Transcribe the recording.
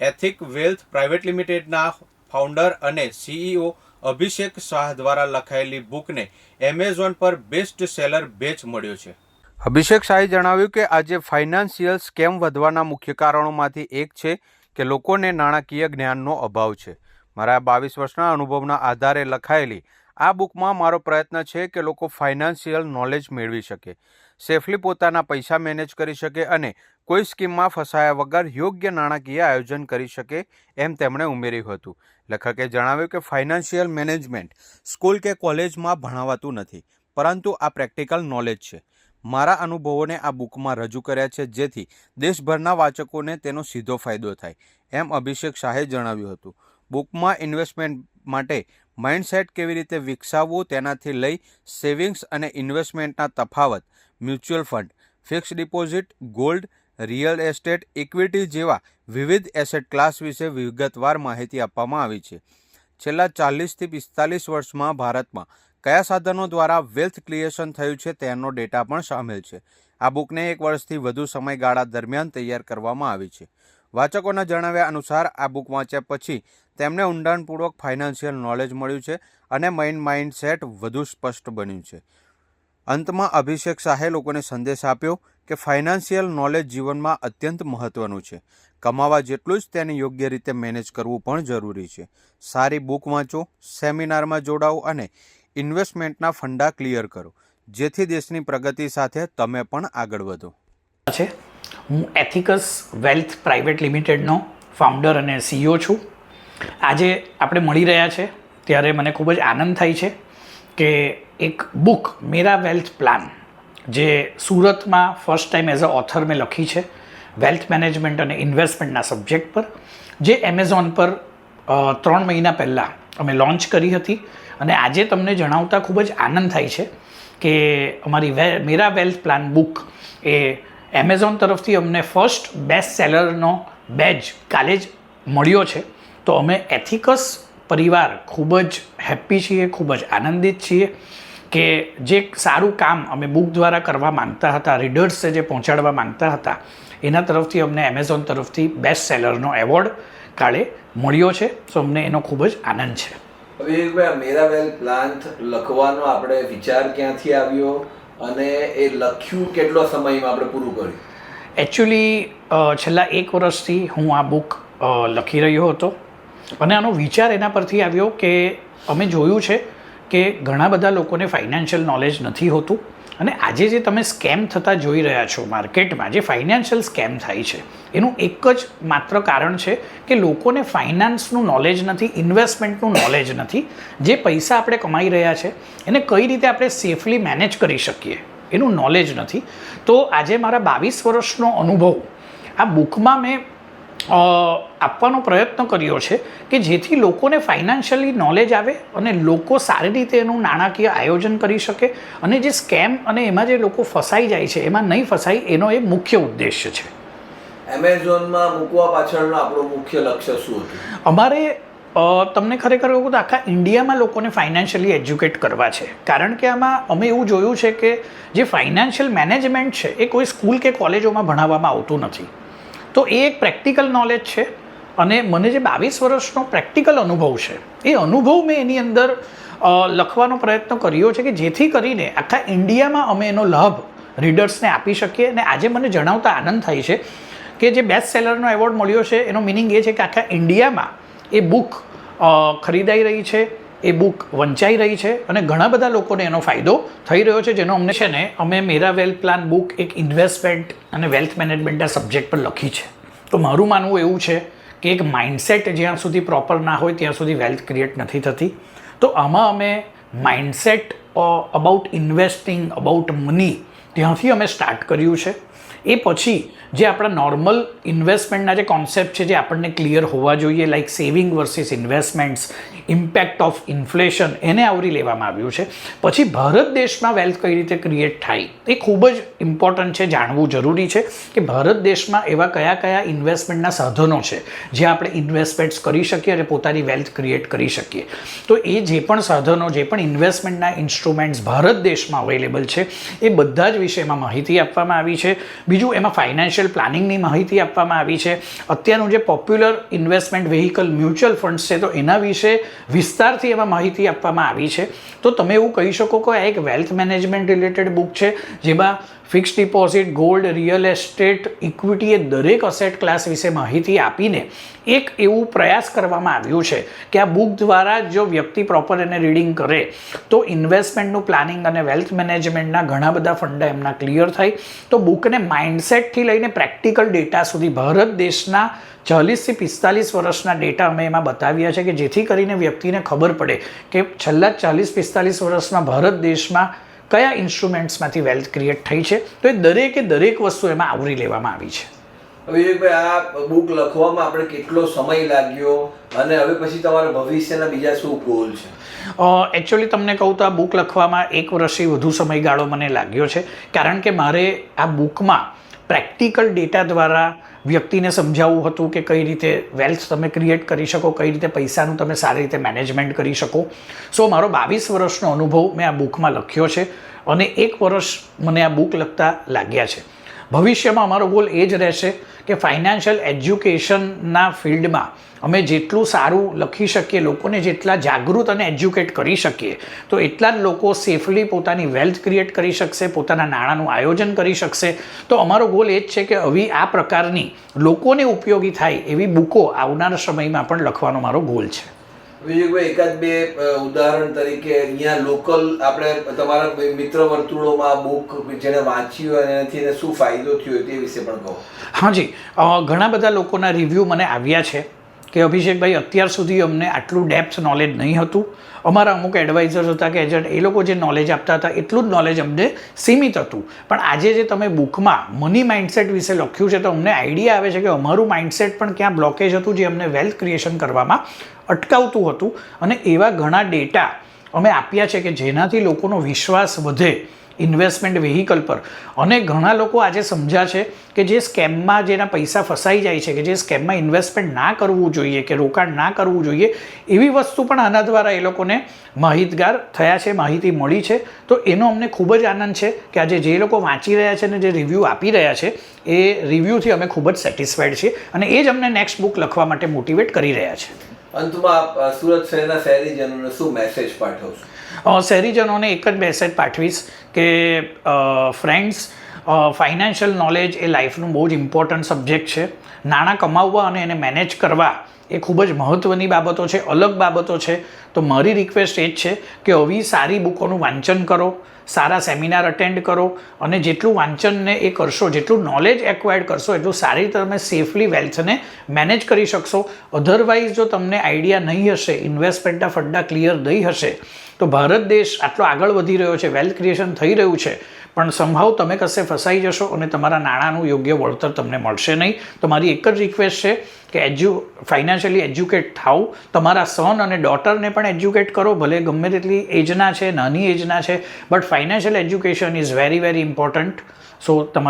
Ethic wealth private લિમિટેડના founder અને CEO Abhishek Shah દ્વારા લખાયેલી બુકને એમેઝોન પર બેસ્ટ સેલર બેચ મળ્યો છે. અભિષેક શાહે જણાવ્યું કે આજે ફાઇનાન્શિયલ સ્કેમ વધવાના મુખ્ય કારણોમાંથી એક છે કે લોકોને નાણાકીય જ્ઞાનનો અભાવ છે. મારા બાવીસ વર્ષના અનુભવના આધારે લખાયેલી આ બુકમાં મારો પ્રયત્ન છે કે લોકો ફાઇનાન્શિયલ નોલેજ મેળવી શકે. સેફલી પોતાના પૈસા મેનેજ કરી શકે અને કોઈ સ્કીમમાં ફસાયા વગર યોગ્ય નાણાકીય આયોજન કરી શકે એમ તેમણે ઉમેર્યું હતું. લેખકે જણાવ્યું કે ફાઇનાન્શિયલ મેનેજમેન્ટ સ્કૂલ કે કોલેજમાં ભણાવાતું નથી, પરંતુ આ પ્રેક્ટિકલ નોલેજ છે. મારા અનુભવોને આ બુકમાં રજૂ કર્યા છે, જેથી દેશભરના વાચકોને તેનો સીધો ફાયદો થાય, એમ અભિષેક શાહે જણાવ્યું હતું. બુકમાં ઇન્વેસ્ટમેન્ટ માટે માઇન્ડસેટ કેવી રીતે વિકસાવવું તેનાથી લઈ સેવિંગ્સ અને ઇન્વેસ્ટમેન્ટના તફાવત mutual fund, fix deposit, gold, real estate, equity જેવા વિવિધ એસેટ ક્લાસ વિશે વિગતવાર માહિતી આપવામાં આવી છે. છેલ્લા ચાલીસથી પિસ્તાલીસ વર્ષમાં ભારતમાં કયા સાધનો દ્વારા વેલ્થ ક્રિએશન થયું છે તેનો ડેટા પણ સામેલ છે. આ બુકને એક વર્ષથી વધુ સમયગાળા દરમિયાન તૈયાર કરવામાં આવી છે. વાચકોના જણાવ્યા અનુસાર, આ બુક વાંચ્યા પછી તેમને ઊંડાણપૂર્વક ફાઇનાન્શિયલ નોલેજ મળ્યું છે અને માઇન્ડ માઇન્ડસેટ વધુ સ્પષ્ટ બન્યું છે. અંતમાં અભિષેક શાહે લોકોને સંદેશ આપ્યો કે ફાઇનાન્શિયલ નોલેજ જીવનમાં અત્યંત મહત્વનું છે. કમાવા જેટલું જ તેને યોગ્ય રીતે મેનેજ કરવું પણ જરૂરી છે. સારી બુક વાંચો, સેમિનારમાં જોડાઓ અને ઇન્વેસ્ટમેન્ટના ફંડા ક્લિયર કરો, જેથી દેશની પ્રગતિ સાથે તમે પણ આગળ વધો. છે. હું એથિકસ વેલ્થ પ્રાઇવેટ લિમિટેડનો ફાઉન્ડર અને સીઈઓ છું. આજે આપણે મળી રહ્યા છે, ત્યારે મને ખૂબ જ આનંદ થાય છે. કે એક બુક મેરા વેલ્થ પ્લાન જે સુરતમાં first time as a author મેં લખી છે વેલ્થ મેનેજમેન્ટ અને ઇન્વેસ્ટમેન્ટના સબ્જેક્ટ પર, જે એમેઝોન પર ત્રણ મહિના પહેલાં અમે લોન્ચ કરી હતી. અને આજે તમને જણાવતા ખૂબ જ આનંદ થાય છે કે અમારી વે મેરા વેલ્થ પ્લાન બુક એ એમેઝોન તરફથી અમને ફર્સ્ટ બેસ્ટ સેલરનો બેજ કાલે જ મળ્યો છે. તો અમે એથિકસ પરિવાર ખૂબ જ હેપ્પી છીએ ખૂબ જ આનંદિત છીએ કે જે સારું કામ અમે બુક દ્વારા કરવા માંગતા હતા રીડર્સે જે પહોંચાડવા માંગતા હતા એના તરફથી અમને એમેઝોન તરફથી બેસ્ટ સેલરનો એવોર્ડ કાલે મળ્યો છે. તો અમને એનો ખૂબ જ આનંદ છે. વિવેકભાઈ આ મેરા પ્લાન્ટ લખવાનો આપણે વિચાર ક્યાંથી આવ્યો અને એ લખ્યું કેટલો સમયમાં આપણે પૂરું કર્યું? એકચ્યુઅલી છેલ્લા એક વર્ષથી હું આ બુક લખી રહ્યો હતો. અને આનો વિચાર એના પરથી આવ્યો કે અમે જોયું છે કે ઘણા બધા લોકોને ફાઇનાન્શિયલ નોલેજ નથી હોતું. અને આજે જે તમે સ્કેમ થતા જોઈ રહ્યા છો માર્કેટમાં જે ફાઇનાન્શિયલ સ્કેમ થાય છે, એનું એક જ માત્ર કારણ છે કે લોકોને ફાઇનાન્સનું નોલેજ નથી ઇન્વેસ્ટમેન્ટનું નોલેજ નથી, જે પૈસા આપણે કમાઈ રહ્યા છે, એને કઈ રીતે આપણે સેફલી મેનેજ કરી શકીએ, એનું નોલેજ નથી. તો આજે મારા બાવીસ વર્ષનો અનુભવ, આ બુકમાં મેં આપવાનો પ્રયત્ન કર્યો છે કે જેથી લોકોને ફાઇનાન્શિયલી નોલેજ આવે અને લોકો સારી રીતે એનું નાણાકીય આયોજન કરી શકે અને જે સ્કેમ અને એમાં જે લોકો ફસાઈ જાય છે એમાં નહીં ફસાય એનો એ મુખ્ય ઉદ્દેશ્ય છે. એમેઝોનમાં મૂકવા પાછળનો આપણો મુખ્ય લક્ષ્ય શું હતું? અમારે તમને ખરેખર કહું તો આખા ઇન્ડિયામાં લોકોને ફાઇનાન્શિયલી એજ્યુકેટ કરવા છે. કારણ કે આમાં અમે એવું જોયું છે કે જે ફાઇનાન્શિયલ મેનેજમેન્ટ છે એ કોઈ સ્કૂલ કે કોલેજોમાં ભણાવવામાં આવતું નથી. તો એ એક પ્રેક્ટિકલ નોલેજ છે અને મને જે બાવીસ વર્ષનો પ્રેક્ટિકલ અનુભવ છે, એ અનુભવ મેં એની અંદર લખવાનો પ્રયત્ન કર્યો છે કે જેથી કરીને આખા ઇન્ડિયામાં અમે એનો લાભ રીડર્સને આપી શકીએ અને આજે મને જણાવતા આનંદ થાય છે કે જે બેસ્ટ સેલરનો એવોર્ડ મળ્યો છે, એનો મિનિંગ એ છે કે આખા ઇન્ડિયામાં એ બુક ખરીદાઈ રહી છે. એ બુક વંચાઈ રહી છે અને ઘણા બધા લોકોને એનો ફાયદો થઈ રહ્યો છે, જેનો અમને છે ને, અમે મેરા વેલ્થ પ્લાન બુક એક ઇન્વેસ્ટમેન્ટ અને વેલ્થ મેનેજમેન્ટના સબ્જેક્ટ પર લખી છે. તો મારું માનવું એવું છે કે એક માઇન્ડસેટ જ્યાં સુધી પ્રોપર ના હોય, ત્યાં સુધી વેલ્થ ક્રિએટ નથી થતી. તો આમાં અમે mindset about investing about money ત્યાંથી અમે સ્ટાર્ટ કર્યું છે. એ પછી જે આપણા નોર્મલ ઇન્વેસ્ટમેન્ટના જે કોન્સેપ્ટ છે, જે આપણને ક્લિયર હોવા જોઈએ like saving versus investments impact of inflation એને આવરી લેવામાં આવ્યું છે. પછી ભારત દેશમાં વેલ્થ કઈ રીતે ક્રિએટ થાય, એ ખૂબ જ ઇમ્પોર્ટન્ટ છે, જાણવું જરૂરી છે કે ભારત દેશમાં એવા કયા કયા ઇન્વેસ્ટમેન્ટના સાધનો છે, જે આપણે ઇન્વેસ્ટમેન્ટ્સ કરી શકીએ અને પોતાની વેલ્થ ક્રિએટ કરી શકીએ. તો એ જે પણ સાધનો, જે પણ ઇન્વેસ્ટમેન્ટના ઇન્સ્ટ્રુમેન્ટ્સ ભારત દેશમાં અવેલેબલ છે, એ બધા જ વિષયમાં માહિતી આપવામાં આવી છે. બીજું એમાં ફાઇનાન્શિયલ પ્લાનિંગની માહિતી આપવામાં આવી છે. અત્યારનું જે popular investment vehicle mutual funds છે, તો એના વિશે વિસ્તારથી એમાં માહિતી આપવામાં આવી છે. તો તમે એવું કહી શકો કે આ એક વેલ્થ મેનેજમેન્ટ રિલેટેડ બુક છે, જેમાં fix deposit, gold, real estate equity એ દરેક અસેટ ક્લાસ વિશે માહિતી આપીને એક એવું પ્રયાસ કરવામાં આવ્યું છે કે આ બુક દ્વારા જો વ્યક્તિ પ્રોપર એને રીડિંગ કરે, તો ઇન્વેસ્ટમેન્ટનું પ્લાનિંગ અને વેલ્થ મેનેજમેન્ટના ઘણા બધા ફંડા એમના ક્લિયર થાય. તો બુકને માઇન્ડસેટથી લઈને પ્રેક્ટિકલ ડેટા સુધી ભારત દેશના ચાલીસથી પિસ્તાલીસ વર્ષના ડેટા અમે એમાં બતાવ્યા છે કે જેથી કરીને વ્યક્તિને ખબર પડે કે છેલ્લા ચાલીસ પિસ્તાલીસ વર્ષમાં ભારત દેશમાં કયા ઇન્સ્ટ્રુમેન્ટ્સમાંથી વેલ્થ ક્રિએટ થઈ છે? તો એ દરેકે દરેક વસ્તુ એમાં આવરી લેવામાં આવી છે. વિવેકભાઈ આ બુક લખવામાં આપણે કેટલો સમય લાગ્યો અને હવે પછી તમારા ભવિષ્યના બીજા શું ગોલ છે? એકચ્યુઅલી તમને કહું તો આ બુક લખવામાં એક વર્ષથી વધુ સમયગાળો મને લાગ્યો છે. કારણ કે મારે આ બુકમાં પ્રેક્ટિકલ ડેટા દ્વારા વ્યક્તિને સમજાવવું હતું કે કઈ રીતે વેલ્થ તમે ક્રિએટ કરી શકો, કઈ રીતે પૈસાનું તમે સારી રીતે મેનેજમેન્ટ કરી શકો. સો મારો બાવીસ વર્ષનો અનુભવ મેં આ બુકમાં લખ્યો છે અને એક વર્ષ મને આ બુક લખતા લાગ્યા છે. ભવિષ્યમાં અમારો ગોલ એ જ રહેશે કે ફાઇનાન્શિયલ એજ્યુકેશનના ફિલ્ડમાં અમે જેટલું સારું લખી શકીએ, લોકોને જેટલા જાગૃત અને એજ્યુકેટ કરી શકીએ, તો એટલા જ લોકો સેફલી પોતાની વેલ્થ ક્રિએટ કરી શકશે, પોતાના નાણાંનું આયોજન કરી શકશે. તો અમારો ગોલ એ જ છે કે આવી આ પ્રકારની લોકોને ઉપયોગી થાય એવી બુકો આવનાર સમયમાં પણ લખવાનો મારો ગોલ છે. વિવેકભાઈ, એકાદ બે ઉદાહરણ તરીકે અહીંયા લોકલ આપણે તમારા મિત્ર વર્તુળોમાં બુક જેને વાંચી હોય અને એનાથી એને શું ફાયદો થયો તે વિશે પણ કહો. હાજી જી. ઘણા બધા લોકોના રિવ્યૂ મને આવ્યા છે. કે અભિષેકભાઈ, અત્યાર સુધી અમને આટલું ડેપ્થ નોલેજ નહીં હતું. અમારા અમુક એડવાઇઝર્સ હતા કે એજન્ટ એ લોકો જે નોલેજ આપતા હતા, એટલું જ નોલેજ અમને સીમિત હતું. પણ આજે જે તમે બુકમાં મની માઇન્ડસેટ વિશે લખ્યું છે, તો અમને આઈડિયા આવે છે કે અમારું માઇન્ડસેટ પણ ક્યાં બ્લોકેજ હતું, જે અમને વેલ્થ ક્રિએશન કરવામાં અટકાવતું હતું. અને એવા ઘણા ડેટા અમે આપ્યા છે કે જેનાથી લોકોનો વિશ્વાસ વધે ઇન્વેસ્ટમેન્ટ વેહિકલ પર. અને ઘણા લોકો આજે સમજ્યા છે કે જે સ્કેમમાં જેના પૈસા ફસાઈ જાય છે, કે જે સ્કેમમાં ઇન્વેસ્ટમેન્ટ ના કરવું જોઈએ, કે રોકાણ ના કરવું જોઈએ, એવી વસ્તુ પણ આના દ્વારા એ લોકોને માહિતગાર થયા છે, માહિતી મળી છે. તો એનો અમને ખૂબ જ આનંદ છે કે આજે જે લોકો વાંચી રહ્યા છે અને જે રિવ્યૂ આપી રહ્યા છે, એ રિવ્યૂથી અમે ખૂબ જ સેટિસ્ફાઈડ છીએ. અને એ જ અમને નેક્સ્ટ બુક લખવા માટે મોટિવેટ કરી રહ્યા છે. અંતમાં આપ સુરત શહેરના શહેરીજનોને શું મેસેજ પાઠવશો શહેરીજનોને એક જ મેસેજ પાઠવીશ કે ફ્રેન્ડ્સ ફાઇનાન્શિયલ નોલેજ એ લાઈફનું બહુ જ ઇમ્પોર્ટન્ટ સબ્જેક્ટ છે. નાણાં કમાવવા અને એને મેનેજ કરવા એ ખૂબ જ મહત્ત્વની બાબતો છે, અલગ બાબતો છે. તો મારી રિક્વેસ્ટ એ જ છે કે આવી સારી બુકોનું વાંચન કરો સારા સેમિનાર અટેન્ડ કરો અને જેટલું વાંચનને એ કરશો, જેટલું નોલેજ એક્વાયર્ડ કરશો, એટલું સારી રીતે તમે સેફલી વેલ્થને મેનેજ કરી શકશો. અધરવાઇઝ જો તમને આઈડિયા નહીં હશે ઇન્વેસ્ટમેન્ટના ફંડા ક્લિયર નહીં હશે, તો ભારત દેશ આટલો આગળ વધી રહ્યો છે વેલ્થ ક્રિએશન થઈ રહ્યું છે. પણ સંભાવ તમે કશે ફસાઈ જશો અને તમારા નાણાંનું યોગ્ય વળતર તમને મળશે નહીં. તો મારી એક જ રિક્વેસ્ટ છે કે એજ્યુ ફાઇનાન્શિયલી એજ્યુકેટ થાવ. તમારા સન અને ડોટરને પણ એજ્યુકેટ કરો, ભલે ગમે તેટલી એજના છે, નાની એજના છે but financial education is very very important so તમારે